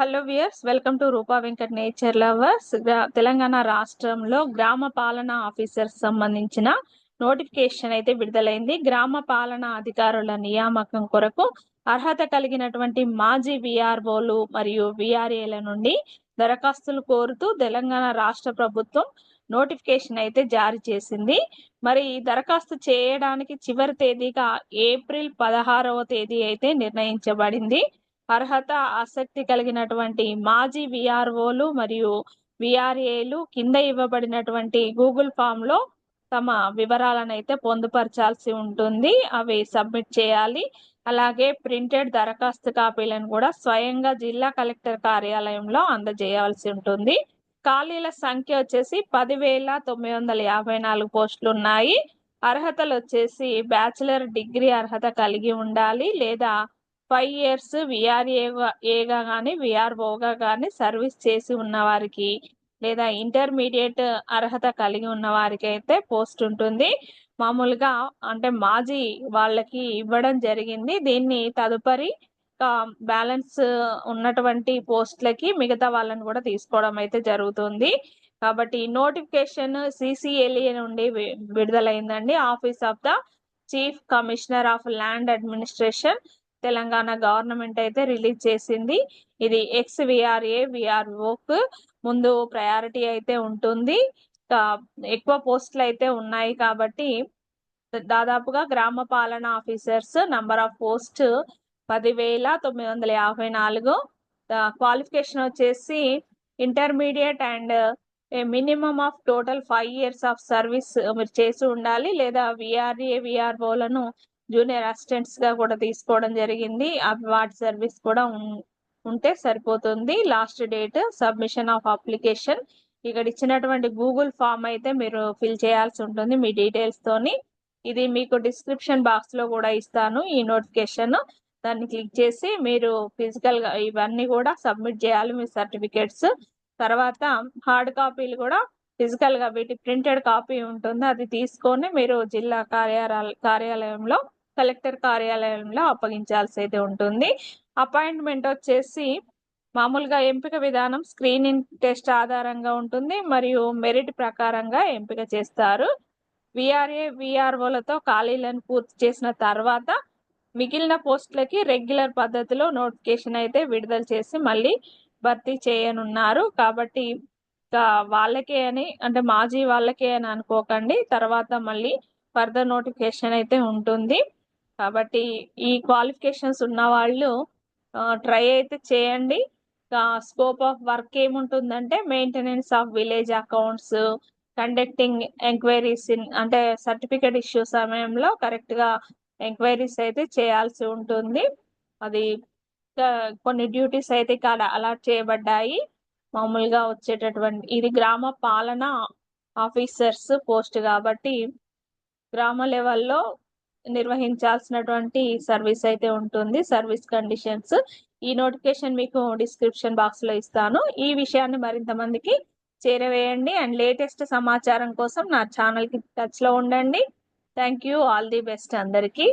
Hello viewers welcome to Roopa Venkat nature lovers Telangana రాష్ట్రంలో గ్రామ పాలన ఆఫీసర్స్ సంబంధించిన నోటిఫికేషన్ అయితే విడుదలైంది. గ్రామ పాలన అధికారుల నియామకం కొరకు అర్హత కలిగినటువంటి మాజీ విఆర్ఓలు మరియు విఆర్ఏల నుండి దరఖాస్తులు కోరుతూ తెలంగాణ రాష్ట్ర ప్రభుత్వం నోటిఫికేషన్ అయితే జారీ చేసింది. మరి దరఖాస్తు చేయడానికి చివరి తేదీగా ఏప్రిల్ పదహారవ తేదీ అయితే నిర్ణయించబడింది. అర్హత ఆసక్తి కలిగినటువంటి మాజీ విఆర్ఓలు మరియు విఆర్ఏలు కింద ఇవ్వబడినటువంటి గూగుల్ ఫామ్లో తమ వివరాలను అయితే పొందుపరచాల్సి ఉంటుంది. అవి సబ్మిట్ చేయాలి. అలాగే ప్రింటెడ్ దరఖాస్తు కాపీలను కూడా స్వయంగా జిల్లా కలెక్టర్ కార్యాలయంలో అందజేయాల్సి ఉంటుంది. ఖాళీల సంఖ్య వచ్చేసి పదివేల తొమ్మిది వందల యాభై నాలుగు పోస్టులు ఉన్నాయి. అర్హతలు వచ్చేసి బ్యాచిలర్ డిగ్రీ అర్హత కలిగి ఉండాలి లేదా ఫైవ్ ఇయర్స్ విఆర్ఏగా ఏగా కానీ విఆర్ఓగా కానీ సర్వీస్ చేసి ఉన్న వారికి లేదా ఇంటర్మీడియట్ అర్హత కలిగి ఉన్న వారికి అయితే పోస్ట్ ఉంటుంది. మామూలుగా అంటే మాజీ వాళ్ళకి ఇవ్వడం జరిగింది. దీన్ని తదుపరి బ్యాలెన్స్ ఉన్నటువంటి పోస్ట్లకి మిగతా వాళ్ళని కూడా తీసుకోవడం అయితే జరుగుతుంది. కాబట్టి నోటిఫికేషన్ సిసిఎల్ఏ నుండి విడుదలైందండి. Office of the chief commissioner of land administration Telangana government అయితే రిలీజ్ చేసింది. ఇది ఎక్స్ విఆర్ఏ విఆర్ఓకు ముందు ప్రయారిటీ అయితే ఉంటుంది. ఎక్కువ పోస్టులు అయితే ఉన్నాయి కాబట్టి దాదాపుగా గ్రామ పాలన ఆఫీసర్స్ నంబర్ ఆఫ్ పోస్ట్ పదివేల తొమ్మిది వందల యాభై నాలుగు. క్వాలిఫికేషన్ వచ్చేసి intermediate and minimum of total five years of service మీరు చేసి ఉండాలి. లేదా విఆర్ఏ విఆర్ఓలను జూనియర్ అసిస్టెంట్స్గా కూడా తీసుకోవడం జరిగింది. వాటి సర్వీస్ కూడా ఉంటే సరిపోతుంది. Last date submission of application. ఇక్కడ ఇచ్చినటువంటి గూగుల్ ఫామ్ అయితే మీరు ఫిల్ చేయాల్సి ఉంటుంది మీ డీటెయిల్స్ తోని. ఇది మీకు డిస్క్రిప్షన్ బాక్స్లో కూడా ఇస్తాను ఈ నోటిఫికేషన్. దాన్ని క్లిక్ చేసి మీరు ఫిజికల్గా ఇవన్నీ కూడా సబ్మిట్ చేయాలి మీ సర్టిఫికేట్స్. తర్వాత హార్డ్ కాపీలు కూడా ఫిజికల్గా వీటి ప్రింటెడ్ కాపీ ఉంటుంది. అది తీసుకొని మీరు జిల్లా కార్యాలయ కార్యాలయంలో కలెక్టర్ కార్యాలయంలో అప్పగించాల్సి అయితే ఉంటుంది. అపాయింట్మెంట్ వచ్చేసి మామూలుగా ఎంపిక విధానం స్క్రీనింగ్ టెస్ట్ ఆధారంగా ఉంటుంది. మరియు మెరిట్ ప్రకారంగా ఎంపిక చేస్తారు. విఆర్ఏ విఆర్ఓలతో ఖాళీలను పూర్తి చేసిన తర్వాత మిగిలిన పోస్టులకి రెగ్యులర్ పద్ధతిలో నోటిఫికేషన్ అయితే విడుదల చేసి మళ్ళీ భర్తీ చేయనున్నారు. కాబట్టి వాళ్ళకే అని అంటే మాజీ వాళ్ళకే అని అనుకోకండి. తర్వాత మళ్ళీ ఫర్దర్ నోటిఫికేషన్ అయితే ఉంటుంది. కాబట్టి ఈ క్వాలిఫికేషన్స్ ఉన్న వాళ్ళు ట్రై అయితే చేయండి. స్కోప్ ఆఫ్ వర్క్ ఏముంటుందంటే maintenance of village accounts conducting enquiries in అంటే సర్టిఫికేట్ ఇష్యూ సమయంలో కరెక్ట్గా ఎంక్వైరీస్ అయితే చేయాల్సి ఉంటుంది. అది కొన్ని డ్యూటీస్ అయితే ఇక్కడ అలాట్ చేయబడ్డాయి. మామూలుగా వచ్చేటటువంటి ఇది గ్రామ పాలన ఆఫీసర్స్ పోస్ట్ కాబట్టి గ్రామ లెవెల్లో నిర్వహించాల్సినటువంటి సర్వీస్ అయితే ఉంటుంది సర్వీస్ కండిషన్స్. ఈ నోటిఫికేషన్ మీకు డిస్క్రిప్షన్ బాక్స్లో ఇస్తాను. ఈ విషయాన్ని మరింత మందికి చేరవేయండి. అండ్ లేటెస్ట్ సమాచారం కోసం నా ఛానల్కి టచ్లో ఉండండి. Thank you. All the best అందరికీ.